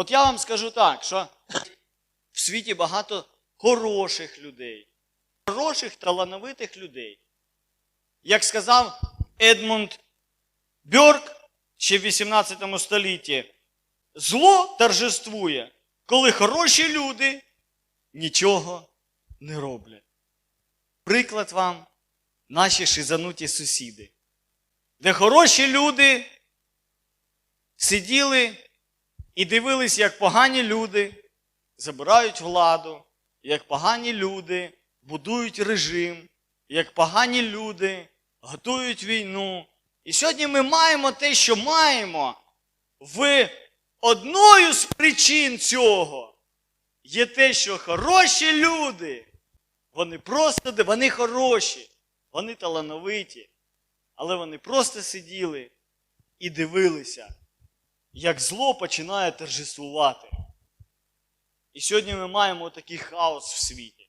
От я вам скажу так, що в світі багато хороших людей, хороших, талановитих людей. Як сказав Едмунд Бьорк ще в 18 столітті, зло торжествує, коли хороші люди нічого не роблять. Приклад вам наші шизануті сусіди, де хороші люди сиділи і дивились, як погані люди забирають владу, як погані люди будують режим, як погані люди готують війну. І сьогодні ми маємо те, що маємо. В одною з причин цього є те, що хороші люди, вони просто вони хороші, вони талановиті, але вони просто сиділи і дивилися, як зло починає торжествувати. І сьогодні ми маємо такий хаос в світі.